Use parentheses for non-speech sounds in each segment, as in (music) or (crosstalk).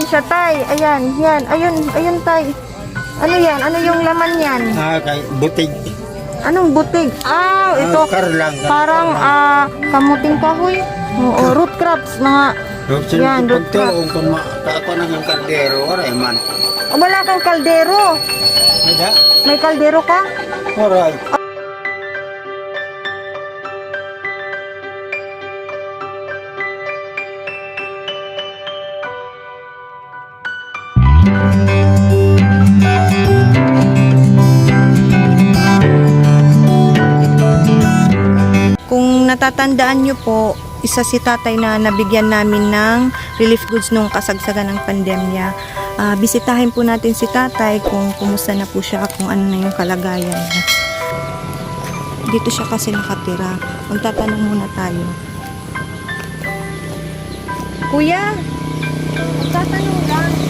laman siya, tay. Ayan, yan. Ayun, ayun, tay. Ano yan? Ano yung laman yan? Ah, kay butig. Anong butig? Ah, ito. Ah, karlang. Parang ah, kamuting kahoy. Oo, root crops, mga... Yan, Yan, root pagtuong kung makaako na ng kaldero, oray man. Oh, wala kang kaldero. Ada? May kaldero ka? Oray. Kung natatandaan nyo po, isa si tatay na nabigyan namin ng relief goods nung kasagsagan ng pandemya. Ah, bisitahin po natin si tatay kung kumusta na po siya, kung ano na yung kalagayan niya. Dito siya kasi nakatira. Magtatanong muna tayo. Kuya, magtatanong lang.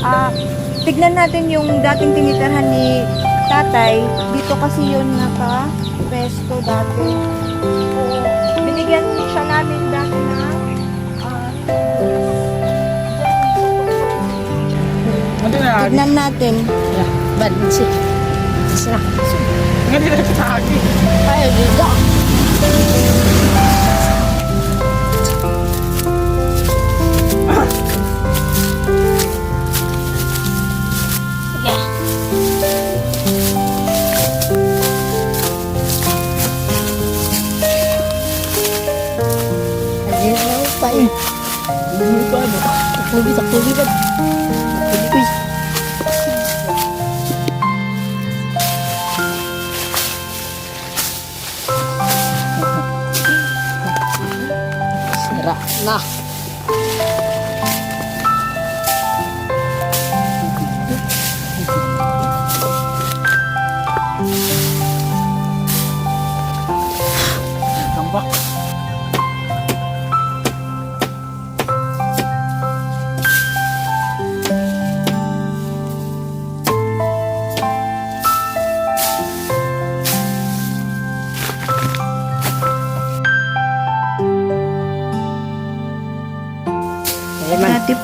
Ah, tignan natin yung dating tinitirhan ni tatay. Dito kasi yun naka-resto dati. Oo. Binigyan siya namin dati na ah, Tignan natin. Bansi. Sira. Nga nila sa akin. Ay, biga. Tuloy sa tuloy ba? Tuloy. Sira na. Tambak.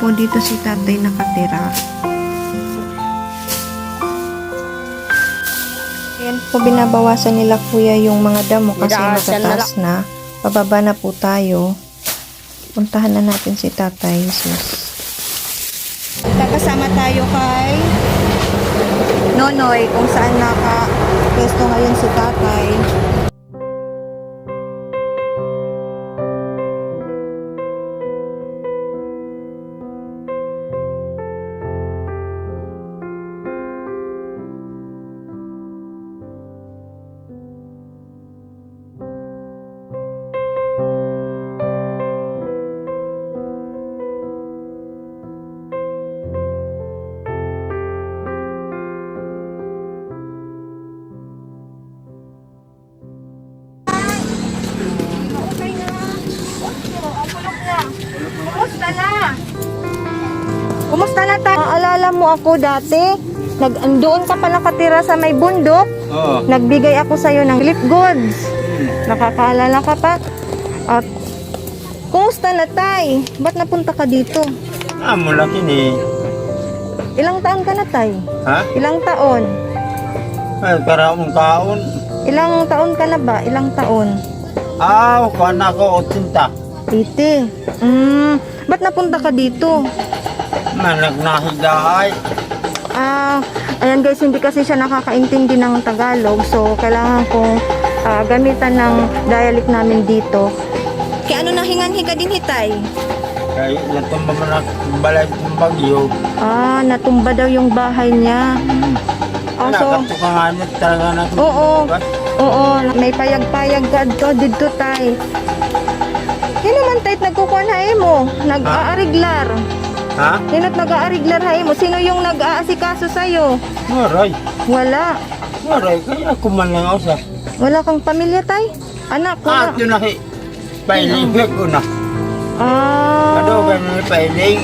Po dito si tatay nakatira. Ayan po binabawasan nila kuya yung mga damo kasi matataas na. Pababa na po tayo. Puntahan na natin si tatay Jesus. Kakasama tayo kay Nonoy kung saan naka-pwesto ngayon si tatay. Kumusta na? Kumusta na ta? Maalala mo ako dati? Nag doon ka pa nakatira sa may bundok. Oo. Nagbigay ako sa ng relief goods. Nakakaalala ka pa? At kumusta na tay? Ba't napunta ka dito? Ah, mula kini. Ilang taon ka na tay? Ha? Ilang taon? Ay, karamong kaon. Ilang taon ka na ba? Ilang taon? Ah, kuhan ako, 80. 80. Mm, ba't napunta ka dito? Managnahiga ay. Ah, ayan guys, hindi kasi siya nakakaintindi ng Tagalog. So, kailangan kong ah, gamitan ng dialect namin dito. Kaya ano nahingan-higa din hitay? Kaya natumba mo na balay ng bagyo. Ah, natumba daw yung bahay niya. Hmm. Ah, so, Nakatukanganit talaga na. oo, oo, may payag-payag ka to dito tay. Yan naman tayo nagkukuha na mo, nag-aariglar. Ha? Sino't nag-aariglar ha mo? Sino yung nag-aasikaso sa'yo? Maray. Wala. Maray, kaya ako man lang ako sa... Wala kang pamilya, tay? Anak, Ah, wala. ito na hi. Pailing ko na. Ah. Ano ba na pailing?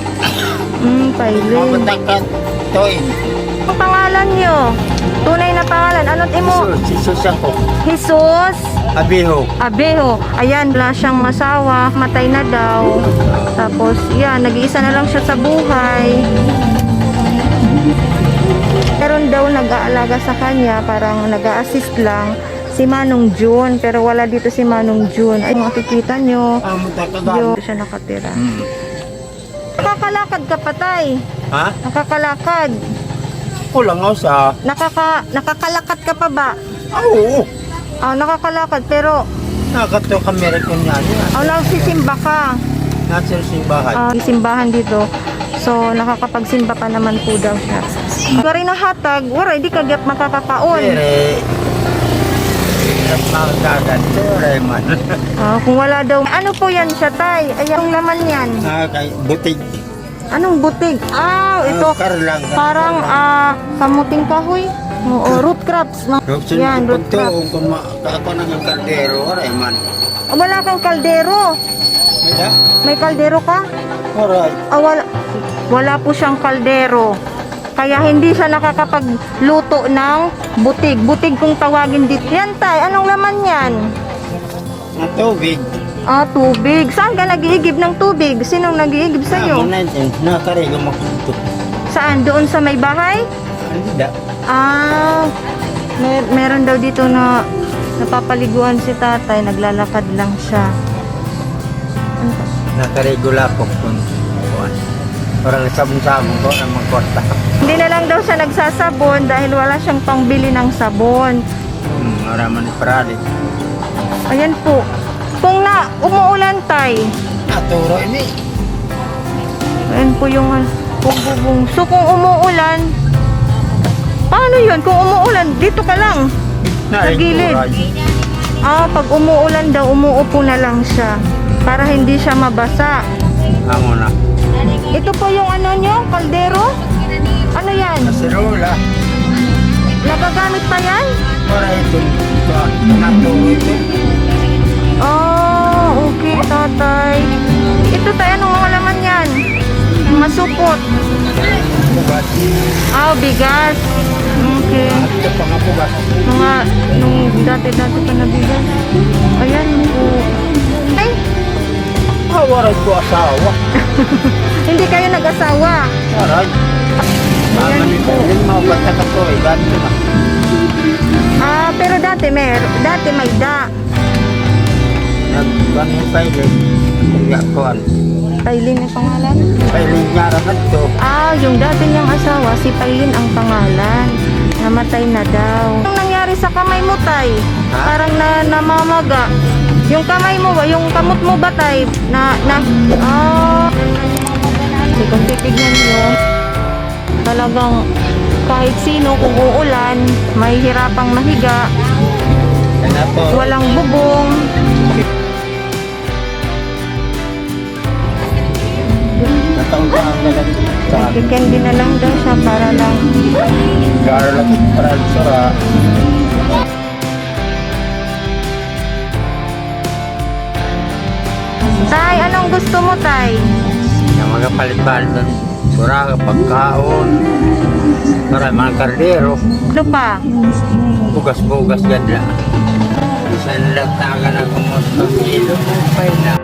Mm, pailing. Mabatakan. Toy. Ang pangalan nyo? Tunay na pangalan. Ano't imo? Jesus, Jesus ako. Jesus Abiho. Abeho. Ayan, wala siyang masawa. Matay na daw. Tapos, yan, nag-iisa na lang siya sa buhay. Meron daw nag-aalaga sa kanya, parang nag-a-assist lang si Manong June, pero wala dito si Manong June. Ay, makikita nyo, Ah, dito siya nakatira. Hmm. Nakakalakad ka patay. Ha? Nakakalakad. Kulang ako sa... Nakaka, nakakalakad ka pa ba? Ah, oo. Ah, nakakalakad, pero Nakato kamera ko niya. oh, nagsisimba ka. Nasa simbahan. Ah, simbahan dito. So, nakakapagsimba pa naman po daw siya. Gari na hatag, wala, di ka gyap makakakaon. Pero... Man. Ah, kung wala daw, ano po yan siya, tay? Ay, ang laman yan. Nakakay... Butig. Anong butig? Ah, ito, Ah, Karlang. parang ah, kamuting kahoy. Oo, root crops. no? Yan, Yan, root crops. Kung makakato ng kaldero, oray man. Ah, wala kang kaldero. May da? May kaldero ka? Oray. Ah, wala. Wala po siyang kaldero. Kaya hindi siya nakakapagluto ng butig. Butig kung tawagin dito. Yan tay, anong laman yan? Ang tubig. Ah, tubig. Saan ka nag-iigib ng tubig? Sinong nag-iigib sa'yo? na yun. Nakarigo makunto. Saan? Doon sa may bahay? Hindi. Ah, mer meron daw dito na napapaliguan si tatay. Naglalakad lang siya. Ano to? Nakarigo lapok kung. Parang sabon-sabon ko na magkorta. Hindi na lang daw siya nagsasabon dahil wala siyang pangbili ng sabon. Hmm, maraman ni Parade. Ayan po. Kung na umuulan tay, Naturo ini. ayan po yung ah, kung bubong. So kung umuulan, paano yun? Kung umuulan, dito ka lang. Sa gilid. Ah, pag umuulan daw, umuupo na lang siya. Para hindi siya mabasa. Amo na. Ito po yung ano nyo, kaldero? Ano yan? Nasirula. Nagagamit pa yan? Oray ito. Ito. Naturo ito. Oh, tatay. Ito tayo, anong mga laman yan? Mga supot. Bugat. Ah, bigas. Okay. Ito pa nga. Mga, nung dati-dati pa na bigas. Ayan po. Ay, Hawaray ko asawa. (laughs) hindi kayo nag-asawa. Aray. Ni Berlin, mabata ka to eh. Na. Ah, pero dati may, dati may da. Nagbanhin pa yun. Kaya kuwan. Pailin ang pangalan? Pailing niya raman to. Ah, yung dati niyang asawa, si Pailin ang pangalan. Namatay na daw. Anong nangyari sa kamay mo, Tay? Ha? Parang na namamaga. Yung kamay mo ba, yung kamot mo ba, Tay? Na, na, ah. Kasi kung titignan nyo, talagang kahit sino kung uulan, may hirapang mahiga, walang bubong. Garo lang para sura. Tay, anong gusto mo, Tay? Yung mga palit-palit ng sura, pagkaon. Para mga kardero. Ano pa? Bugas-bugas yan lang. Isang lang taga na kumusta. Ilo mo pa na.